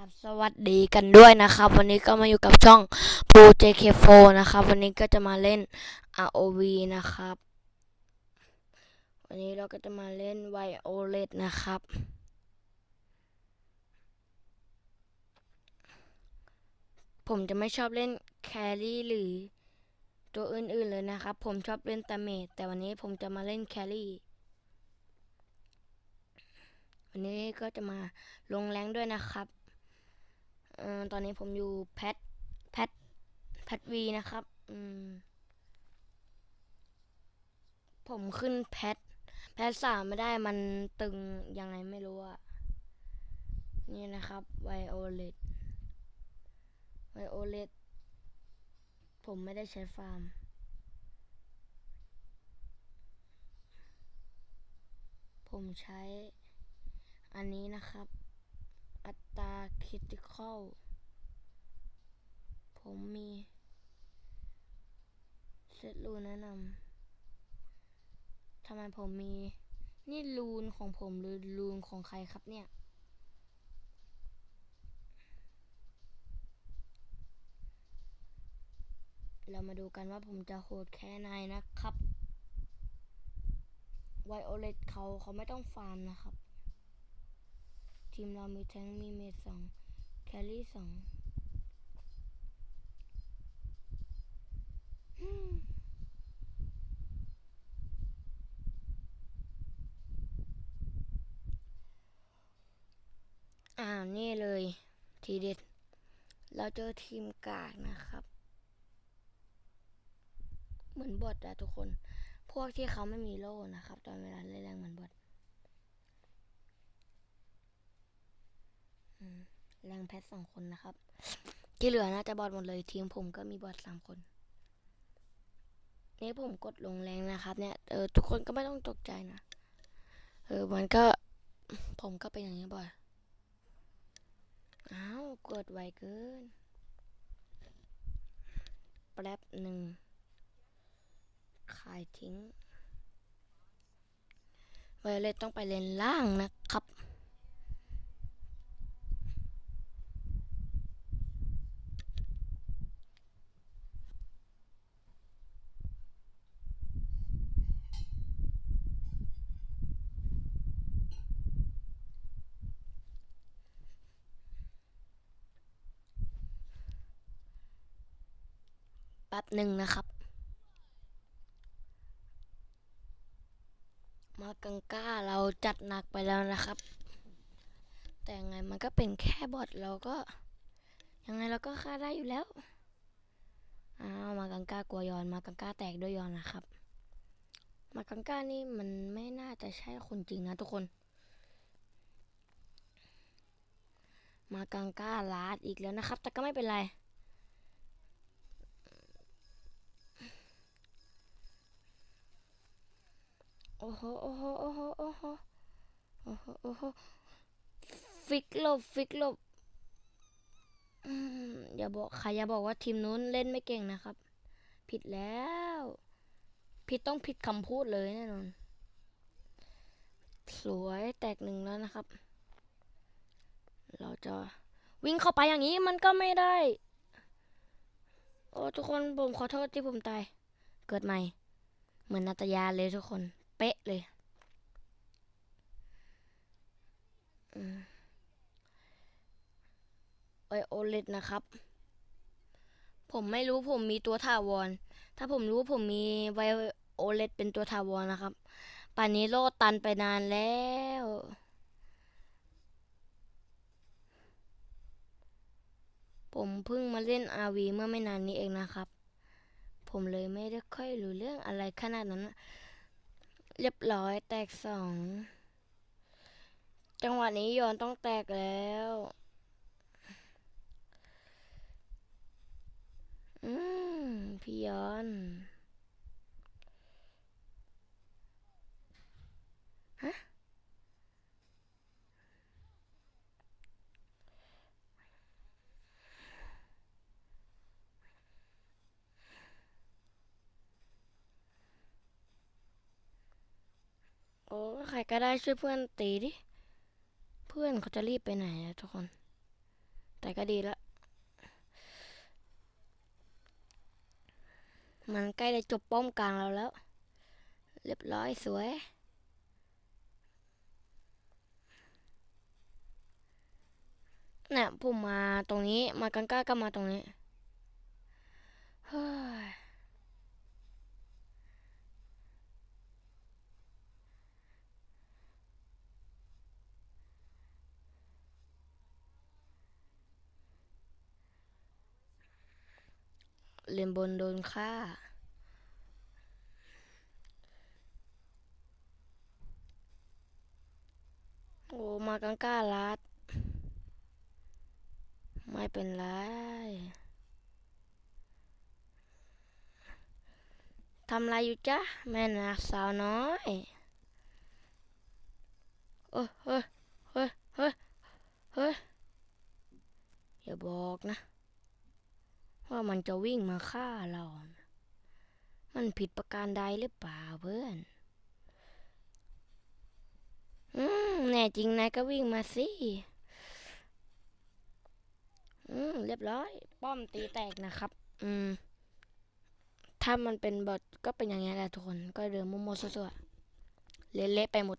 ราบสวัสดีกันด้วยนะครับ วันนี้ก็มาอยู่กับช่อง p o JK4 นะครับ วันนี้ก็จะมาเล่น ROV นะครับ วันนี้เราก็จะมาเล่น Violet นะครับ ผมจะไม่ชอบเล่นแครี่หรือตัวอื่นๆเลยนะครับ ผมชอบเล่นตาเมจแต่วันนี้ผมจะมาเล่นแครี่วันนี้ก็จะมาลงแรงด้วยนะครับ ตอนนี้ผมอยู่แพทแพทแพทวีนะครับ อืม ผมขึ้นแพท แพทสามไม่ได้มันตึงยังไงไม่รู้อะนี่นะครับไวโอเลตไวโอเลตผมไม่ได้ใช้ฟาร์ม ผมใช้อันนี้นะครับ อัตราคริติคอล ผมมีเซตรูนแนะนำทำไมผมมี นี่รูนของผมหรือรูนของใครครับเนี่ย เรามาดูกันว่าผมจะโหดแค่ไหนนะครับ ไวโอเลตเขาเขาไม่ต้องฟาร์มนะครับ ทีมเรามีแทงมีเมดสองแคลรี่สองอ่านี่เลย ทีเด็ด เราเจอทีมกากนะครับ เหมือนบอทอะทุกคน พวกที่เขาไม่มีโล่นะครับ ตอนเวลาเล่นแรงเหมือนบอทอืม แรงแพทสองคนนะครับ ที่เหลือน่าจะบอทหมดเลยทีมผมก็มีบอทสามคนนี่ผมกดลงแรงนะครับ เนี่ยเออทุกคนก็ไม่ต้องตกใจนะเออมันก็ ผมก็เป็นอย่างนี้บ่อยอ้าวกดไวเกินแป๊บหนึ่งขายทิ้งไวเลตต้องไปเลนล่างนะครับ หนึ่งนะครับ มากังก้าเราจัดหนักไปแล้วนะครับ แต่ยังไงมันก็เป็นแค่บอทเราก็ ยังไงเราก็ฆ่าได้อยู่แล้วอ้าวมากังก้ากลัวยอนมากังก้าแตกด้วยยอนนะครับ มากังก้านี่มันไม่น่าจะใช่คนจริงนะทุกคน มากังก้าลาดอีกแล้วนะครับ แต่ก็ไม่เป็นไร โอ้โหโอ้โหโอ้โหโอ้โหโอ้โหโอ้โหฟิกลบฟิกลบอืมอย่าบอกใครอย่าบอกว่าทีมนู้นเล่นไม่เก่งนะครับ ผิดแล้ว ผิดต้องผิดคำพูดเลยแน่นอน สวยแตกหนึ่งแล้วนะครับ เราจะวิ่งเข้าไปอย่างนี้มันก็ไม่ได้ โอ้ทุกคนผมขอโทษที่ผมตาย เกิดใหม่ เหมือนนาตยาเลยทุกคน เป๊ะเลยไวโอเลตนะครับ ผมไม่รู้ผมมีตัวถาวร ถ้าผมรู้ผมมีไวโอเลตเป็นตัวถาวรนะครับ ป่านนี้โลดตันไปนานแล้วผมเพิ่งมาเล่น RV เมื่อไม่นานนี้เองนะครับ ผมเลยไม่ได้ค่อยรู้เรื่องอะไรขนาดนั้นนะ เรียบร้อยแตกสอง จังหวะนี้ยอนต้องแตกแล้วอืมพี่ยอน โอ้ใครก็ได้ช่วยเพื่อนตีดิ เพื่อนเขาจะรีบไปไหนอะทุกคน แต่ก็ดีล้วมันใกล้จะจบป้อมกลางเราแล้ว เรียบร้อยสวยเนี่ยผมมาตรงนี้ มากังก้าก็มาตรงนี้ เฮ้ย เลนบนโดนฆ่า โอ้มากังก้าลัด ไม่เป็นไร ทำไรอยู่จ๊ะ แม่นาสาวน้อยเฮ้ยเฮ้ยเฮ้ยเฮ้ยเฮ้ยอย่าบอกนะ ว่ามันจะวิ่งมาฆ่าเรา มันผิดประการใดหรือเปล่าเพื่อน อืมแน่จริงนายก็วิ่งมาสิ อืมเรียบร้อย ป้อมตีแตกนะครับ อืม ถ้ามันเป็นบอทก็เป็นอย่างนี้แหละทุกคน ก็เดินมั่วๆซั่วๆเละๆไปหมด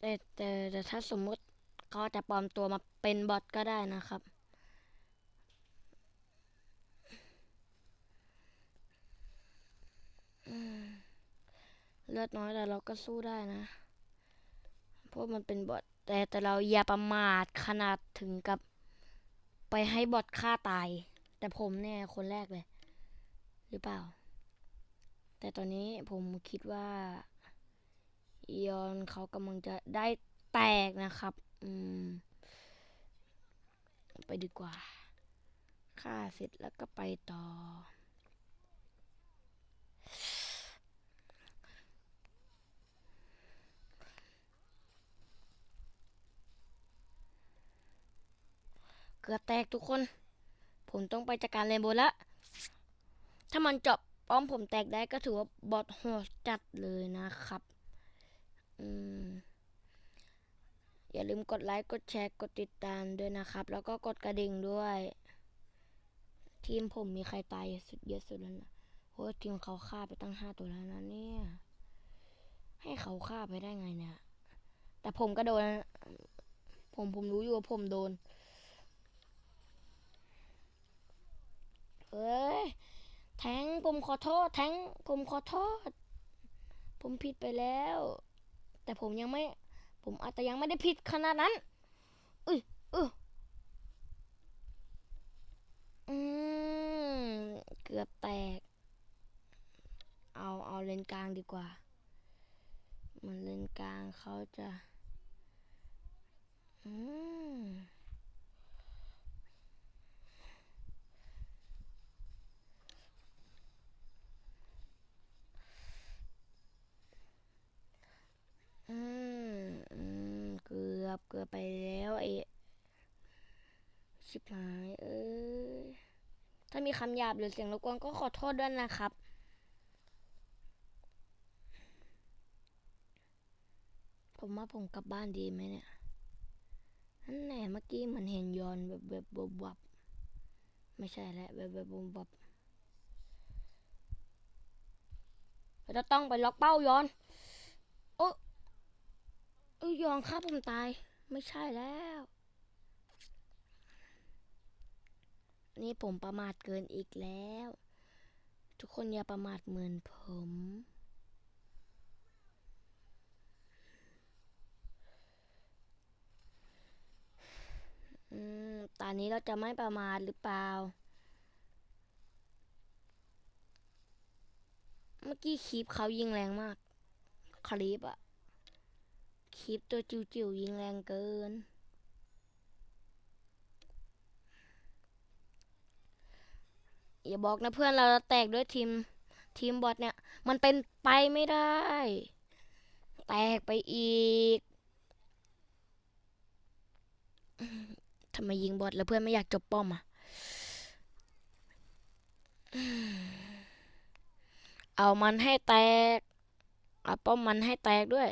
แต่แต่แต่ถ้าสมมุติเขาจะปลอมตัวมาเป็นบอทก็ได้นะครับ อืม เลือดน้อยแต่เราก็สู้ได้นะเพราะมันเป็นบอทแต่แต่เราอย่าประมาทขนาดถึงกับ ไปให้บอทฆ่าตาย แต่ผมเนี่ยคนแรกเลย หรือเปล่า แต่ตอนนี้ผมคิดว่าอียอนเขากำลังจะได้แตกนะครับ อืม ไปดีกว่าฆ่าเสร็จแล้วก็ไปต่อ เกือบแตกทุกคน ผมต้องไปจัดการเรนโบว์ละ ถ้ามันจาะป้อมผมแตกได้ก็ถือว่าบอทโหดจัดเลยนะครับอืมอย่าลืมกดไลค์ กดแชร์ กดติดตามด้วยนะครับ แล้วก็กดกระดิ่งด้วย ทีมผมมีใครตายสุดเยอะสุดแล้วนะโอ้ยทีมเขาฆ่าไปตั้งห้าตัวแล้วนะเนี่ย ให้เขาฆ่าไปได้ไงเนี่ย แต่ผมก็โดน ผมผมรู้อยู่ว่าผมโดน เอ้ยแทงผมขอโทษ แทงผมขอโทษ ผมผิดไปแล้ว แต่ผมยังไม่ ผมอาจจะยังไม่ได้ผิดขนาดนั้นอุ้ยเอออืมเกือบแตก เอาเอาเลนกลางดีกว่า มันเลนกลางเขาจะ อืม อืม อืม เกือบเกือบไปแล้วไอ้ชิบหาย เอ้ย ถ้า มีคำหยาบหรือเสียงรบกวนก็ขอโทษด้วยนะครับ ผมว่าผมกลับบ้านดีไหมเนี่ยนั่นแหละเมื่อกี้มันเห็นยอนแบบแบบบวบไม่ใช่แล้วแบบแบบบวบเราจะต้องไปล็อกเป้ายอน โอ้เอ้ยยอนฆ่าผมตาย ไม่ใช่แล้ว นี่ผมประมาทเกินอีกแล้ว ทุกคนอย่าประมาทเหมือนผม อืม ตอนนี้เราจะไม่ประมาทหรือเปล่า เมื่อกี้คลิปเขายิงแรงมาก คลิปอะคลิปตัวจิ๋วๆยิงแรงเกิน อย่าบอกนะเพื่อนเราแตกด้วยทีมทีมบอทเนี่ย มันเป็นไปไม่ได้ แตกไปอีกทำไมยิงบอทแล้วเพื่อนไม่อยากจบป้อมอะเอามันให้แตกเอาป้อมมันให้แตกด้วย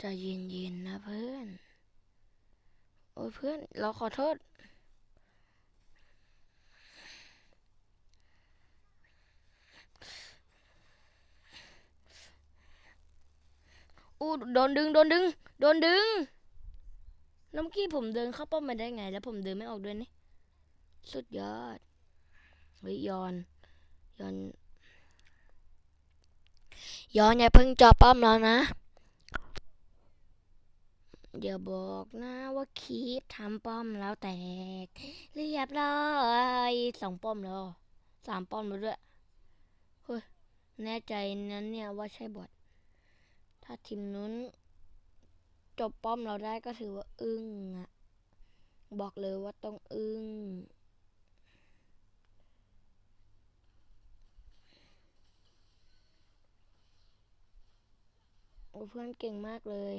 จะเย็นๆนะเพื่อน โอ้ยเพื่อน เราขอโทษ อู้โดนดึง โดนดึง โดนดึง น้ำกี้ผมเดินเข้าป้อมมาได้ไง แล้วผมเดินไม่ออกด้วยนี่ สุดยอดเฮ้ยยอน ยอน ย้อนอย่าเพิ่งจาะป้อมแล้วนะอย่าบอกนะว่าคีปทำป้อมแล้วแตก เรียบร้อยสองป้อมแล้วสามป้อมแล้วด้วยเฮ้ยแน่ใจนั้นเนี่ยว่าใช่บอทถ้าทีมนู้น จบป้อมเราได้ก็ถือว่าอึ้งอะบอกเลยว่าต้องอึ้ง โอ้เพื่อนเก่งมากเลย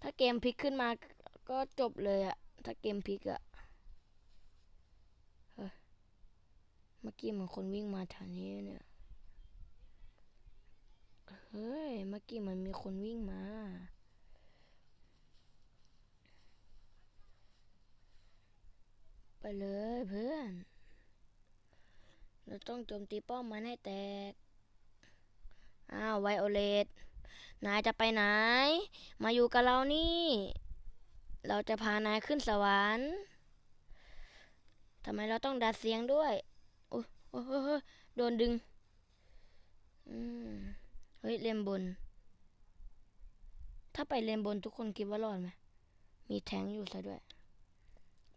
ถ้าเกมพลิกขึ้นมาก็จบเลยอะถ้าเกมพลิกอะเมื่อกี้เหมือนคนวิ่งมาแถวนี้เนี่ย เฮ้ย เมื่อกี้มันมีคนวิ่งมา ไปเลยเพื่อน เราต้องโจมตีป้อมมันให้แตก ไวโอเลตนายจะไปไหน มาอยู่กับเรานี่ เราจะพานายขึ้นสวรรค์ทำไมเราต้องดัดเสียงด้วยโอ้โอ้โดนดึงเฮ้ย เลนบน ถ้าไปเลนบนทุกคนคิดว่ารอดไหม มีแทงอยู่ซะด้วย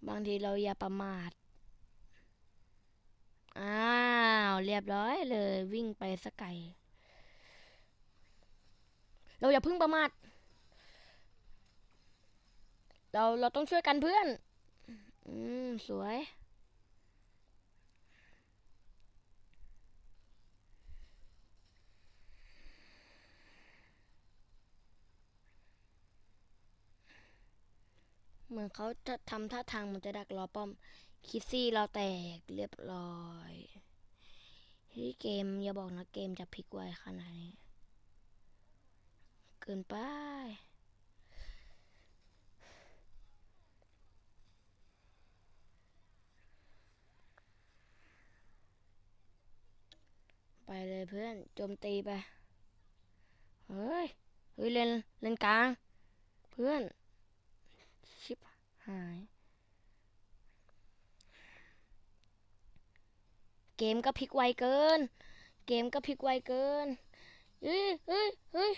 บางทีเราอย่าประมาท อ้าว เรียบร้อยเลย วิ่งไปสกไกล เราอย่าพึ่งประมาทเราเราต้องช่วยกันเพื่อน อืม สวย เหมือนเขาจะทำท่าทางมันจะดักรอป้อม คิดซี่เราแตกเรียบร้อยเฮ้ยเกมอย่าบอกนะเกมจะพลิกไวขนาดนี้ เกินไป ไปเลยเพื่อนโจมตีไป เฮ้ย เฮ้ย เล่น เล่นกลาง เพื่อน ชิบหาย เกมก็พลิกไวเกิน เกมก็พลิกไวเกินเฮ้ยเฮ้ยเฮ้ย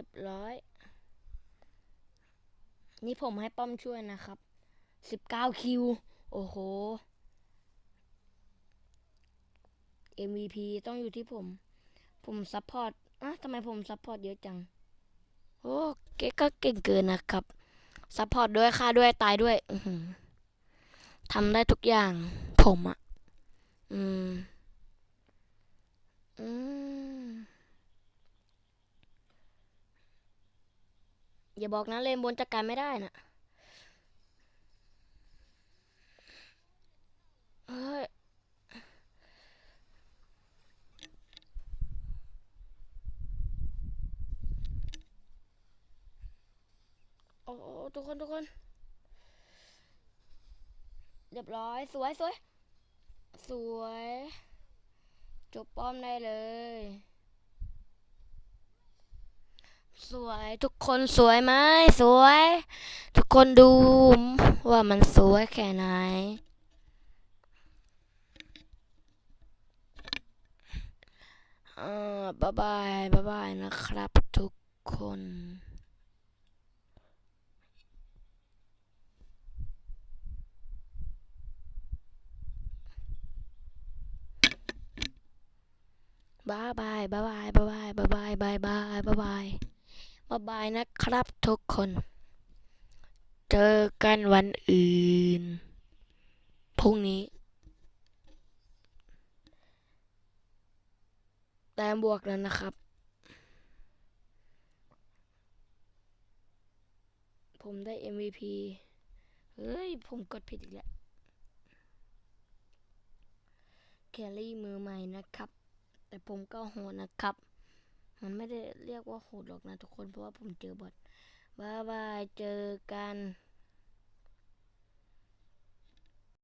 รียบร้อย นี่ผมให้ป้อมช่วยนะครับสิบเก้าคิว โอ้โห MVP ต้องอยู่ที่ผม ผมซัพพอร์ตอะทำไมผมซัพพอร์ตเยอะจัง โอ้เก๊ก็เก่งเกินนะครับ ซัพพอร์ตด้วยค่าด้วยตายด้วยทำได้ทุกอย่าง ผมอะอืม อืม อย่าบอกนะเลนบนจัดการไม่ได้นะเฮ้ยโอ้โอ้ทุกคนทุกคน เรียบร้อยสวยสวยสวย จบป้อมได้เลย สวยทุกคนสวยไหมสวย ทุกคนดูว่ามันสวยแค่ไหน อ่าบ๊ายบายบ๊ายบายนะครับทุกคนบายบายบายบายบายบายบายบายบายบาย บาบายบายนะครับทุกคน เจอกันวันอื่น พรุ่งนี้ แต้มบวกแล้วนะครับ ผมได้ MVP เฮ้ย ผมกดผิดอีกแล้ว แคลรี่มือใหม่นะครับ แต่ผมก็โหดนะครับ มันไม่ได้เรียกว่าโหดหรอกนะทุกคนเพราะว่าผมเจอบอทบายบายเจอกัน